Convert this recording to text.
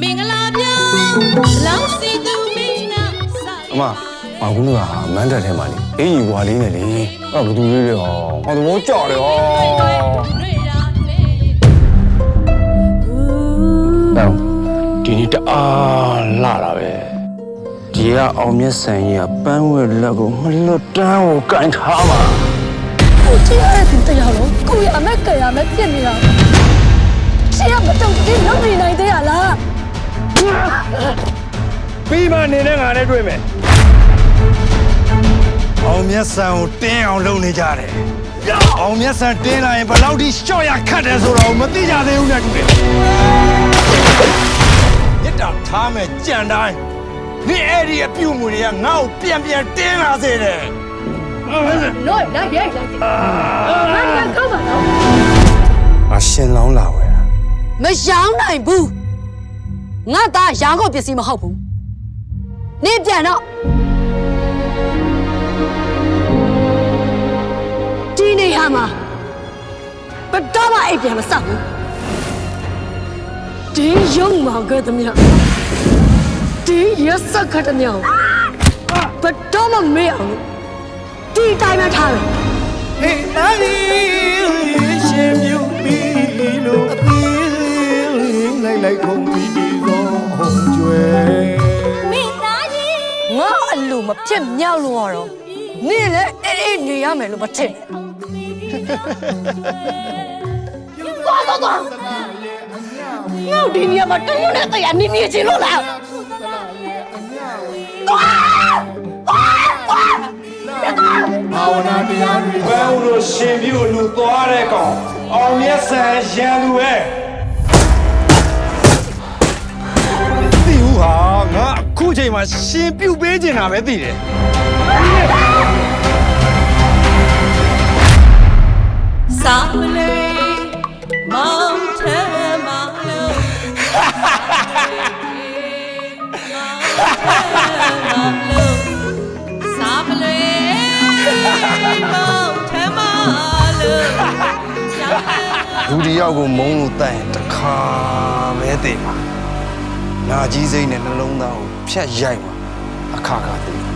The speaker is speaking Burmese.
မင်္ဂလာပြောင်းလောင်းစီသူမင်းနာစာအမဘာကူလူကမန်းတက်ထဲမှာလေအေးကြီးွာလေးနဲ့လေအဲ့ဘသူလေးလေဟောဟောသဘောကြော်တယ်ဟောတော့ဒီနေ့တအားလာတာပဲဒီကအောင်မျက်ဆန်ကြီးကပန်းဝဲလက်ကိုမလွတ်တမ်းကိုကန်ထားပါကိုကြည့်ရတဲ့တရားလုံးကိုရအမက်ကရမက်ပြစ်နေတာ ရှေ့ကမတုတ်တင်းလုံးနေနိုင်သေးရလားပြီးမှနေနဲ့ငါနဲ့တွေ့မယ်အောင်မြတ်ဆန်ကိုတင်းအောင်လုပ်နေကြတယ်။အောင်မြတ်ဆန်တင်းလာရင်ဘယ်လောက်ထိရှော့ရခတ်တယ်ဆိုတော့မသိကြသေးဘူးနဲ့တူတယ်။မြစ်တာထားမဲ့ကြံတိုင်းဒီအဲ့ဒီအပြုတ်မှုတွေကငါ့ကိုပြန်ပြန်တင်းလာစေတယ်။နော်လိုက်ရိုက်လိုက်တယ်ငါကကောက်ပါတော့ငါရှင်လောင်းလာဝဲတာ မရောင်းနိုင်ဘူးငါသားရောင်းကုန်ပစ္စည်းမဟုတ်ဘူးနေပြန်တော့ဒီနေဟာမှာဘယ်တော့မှအိပ်ပြန်မဆောက်ဘူးဒီရုံမောင်ကတည်းကဒီရစခတ်တမြောင်ဘယ်တော့မှမေ့အောင်လို့ဒီတိုင်းပဲထားတယ်ဟေးနာရီ လိုက်လိုက်ခုံပြီးပြီးသောဟုံကျွဲငါအလိုမဖြစ်မြောက်လို့ရတော့နေလေအေးအေးနေရမယ်လို့မထင်သွားတော့သွားငါ့ဒီနေရာမှာတုံးနဲ့တရားနေနေချင်လို့လားဘာဝနာတရားတွေဘယ်လိုရှင်ပြူလူသွားတဲ့ကောင်အောင်မြတ်ဆန်ရန်လူပဲ ခုချိန်မှာရှင်ပြူပေးနေတာပဲသိတယ်စာမလေးမောင်ထဲမှာလို့စာမလေးမောင်ထဲမှာလို့လူဒီယောက်ကိုမုန်းလို့တတ်ရင်တစ်ခါပဲသိမှာ နာကြီးစိမ့်နဲ့နှလုံးသားကိုဖြတ်ရိုက်မှာအခါခါသိမှာ